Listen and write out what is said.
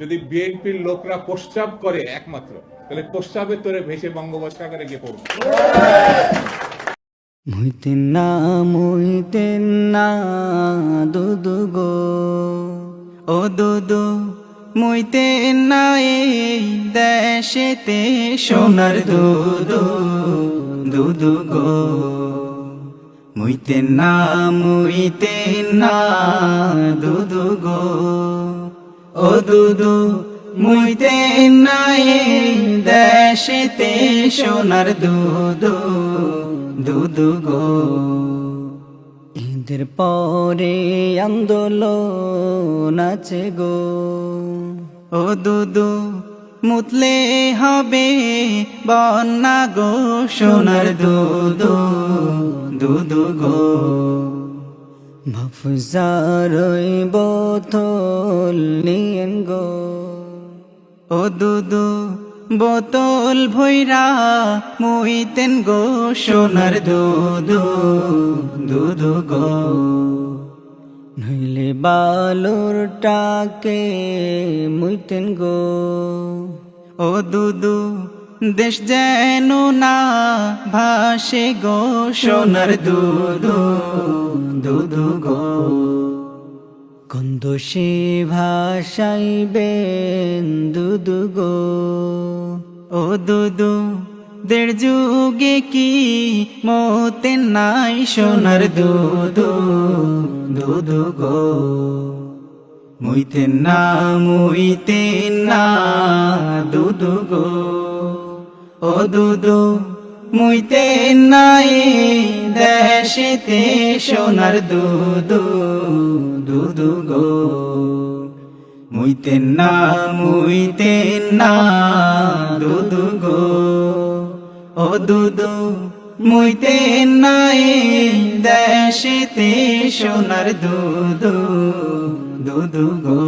যদি বিএনপির লোকরা প্রস্তাব করে একমাত্র, তাহলে প্রস্তাবের তোরে ভেসে বঙ্গোপসাগরে গিয়ে পড়বে। মুইতেন না মুইতেন না, দুদু গো। ও দুদু মুইতেন না, এই দেশেতে সোনার দুদু দুদু গো। মুইতেন না মুইতেন না, দুদু গো। ও দুদু মুইতেন না এই দেশেতে সোনার দুদু দুদু গো। ঈদের পরে আন্দোলন আছে গো। ও দুদু, মুতলে হবে বন্যা গো, সোনার দুদু দুদু গো। মফজার বোতল নিয়েন গো। ও দুদু, বোতল ভৈরা মুইতেন গো সোনার দুদু দুদু গো। নইলে বালুর টাকে মুইতেন গো। ও দুদু দেশ যেন না ভাসে গো সোনার দুদু দুদু গো। কন্দোষে ভাসাইবেন দুদু গো? ও দুদু দেড় যুগে কি মতেন নাই সোনার দুদু দুদু গো? মুইতেন না মুইতেন না ও দুদু মুইতেন নাই দেশেতে সোনার দুদু দুদু গো। মুইতেন না মুইতেন না, দুদু গো। ও দুদু মুইতেন নাই দেশেতে সোনার দুদু দুদু গো।